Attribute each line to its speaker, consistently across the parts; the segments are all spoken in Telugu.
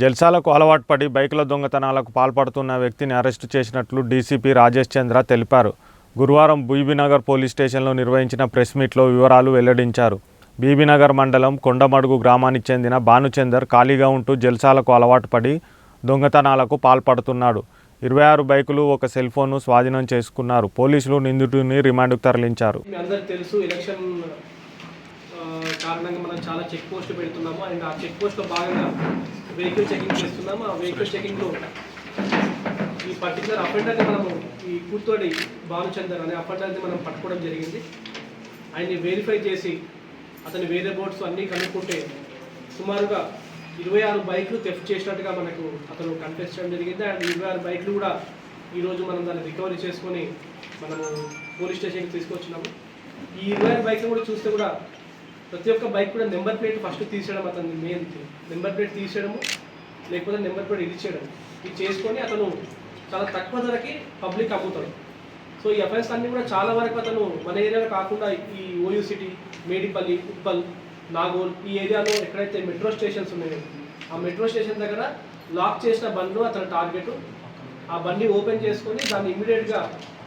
Speaker 1: జల్సాలకు అలవాటు పడి బైకుల దొంగతనాలకు పాల్పడుతున్న వ్యక్తిని అరెస్టు చేసినట్లు డీసీపీ రాజేష్ చంద్ర తెలిపారు. గురువారం బీబీనగర్ పోలీస్ స్టేషన్లో నిర్వహించిన ప్రెస్ మీట్లో వివరాలు వెల్లడించారు. బీబీనగర్ మండలం కొండమడుగు గ్రామానికి చెందిన భానుచందర్ ఖాళీగా ఉంటూ జల్సాలకు అలవాటు పడి దొంగతనాలకు పాల్పడుతున్నాడు. ఇరవై ఆరు బైకులు ఒక సెల్ ఫోన్ను స్వాధీనం చేసుకున్నారు. పోలీసులు నిందితుడిని రిమాండ్కు తరలించారు.
Speaker 2: తెలుసు ఎలక్షన్ కారణంగా మనం చాలా చెక్ పోస్టులు పెడుతున్నాము. అండ్ ఆ చెక్ పోస్ట్లో భాగంగా వెహికల్ చెకింగ్ చేస్తున్నాము. ఆ వెహికల్ చెకింగ్లో ఈ పర్టికులర్ అఫెండర్ని మనము ఈ కూర్తోడి భానుచందర్ అనే అఫెండర్ని మనం పట్టుకోవడం జరిగింది. ఆయన్ని వెరిఫై చేసి అతని వేరే బోర్డ్స్ అన్నీ కనుక్కుంటే సుమారుగా ఇరవై ఆరు బైక్లు థెఫ్ట్ చేసినట్టుగా మనకు అతను కన్ఫెస్ చేయడం జరిగింది. అండ్ ఇరవై ఆరు బైక్లు కూడా ఈరోజు మనం దాన్ని రికవరీ చేసుకొని మనము పోలీస్ స్టేషన్కి తీసుకొచ్చినాము. ఈ ఇరవై ఆరు బైక్లు కూడా చూస్తే కూడా ప్రతి ఒక్క బైక్ కూడా నెంబర్ ప్లేట్ ఫస్ట్ తీసేయడం అతని మెయిన్ నెంబర్ ప్లేట్ తీసేయడము లేకపోతే నెంబర్ ప్లేట్ ఇది చేయడం. ఇది చేసుకొని అతను చాలా తక్కువ ధరకి పబ్లిక్ అమ్ముతాడు. సో ఈ అఫెన్స్ అన్ని కూడా చాలా వరకు అతను మన ఏరియాలో కాకుండా ఈ ఓయూ సిటీ మేడిపల్లి ఉప్పల్ నాగోల్ ఈ ఏరియాలో ఎక్కడైతే మెట్రో స్టేషన్స్ ఉన్నాయో ఆ మెట్రో స్టేషన్ దగ్గర లాక్ చేసిన బండ్లు అతని టార్గెట్. ఆ బండి ఓపెన్ చేసుకొని దాన్ని ఇమ్మీడియట్గా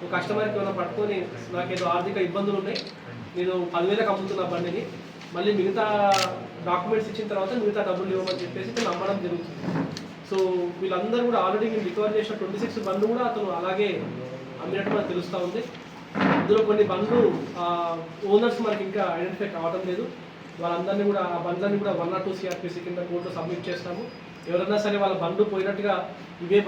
Speaker 2: ఒక కస్టమర్కి ఏమైనా పట్టుకొని నాకేదో ఆర్థిక ఇబ్బందులు ఉన్నాయి నేను పదివేలకు అమ్ముతున్న బండిని మళ్ళీ మిగతా డాక్యుమెంట్స్ ఇచ్చిన తర్వాత మిగతా డబ్బులు ఇవ్వమని చెప్పేసి నమ్మడం జరుగుతుంది. సో వీళ్ళందరూ కూడా ఆల్రెడీ మేము రికవర్ చేసిన ట్వంటీ సిక్స్ బండ్లు కూడా అతను అలాగే అమ్మినట్టు మనకు తెలుస్తూ ఉంది. ఇందులో కొన్ని బండ్లు ఓనర్స్ మనకి ఇంకా ఐడెంటిఫై కావడం లేదు. వాళ్ళందరినీ కూడా ఆ బండ్లన్నీ కూడా వన్ నాట్ టూ సిఆర్పిసి కింద కోర్టులో సబ్మిట్ చేస్తాము. ఎవరైనా సరే వాళ్ళ బండ్లు పోయినట్టుగా ఇవే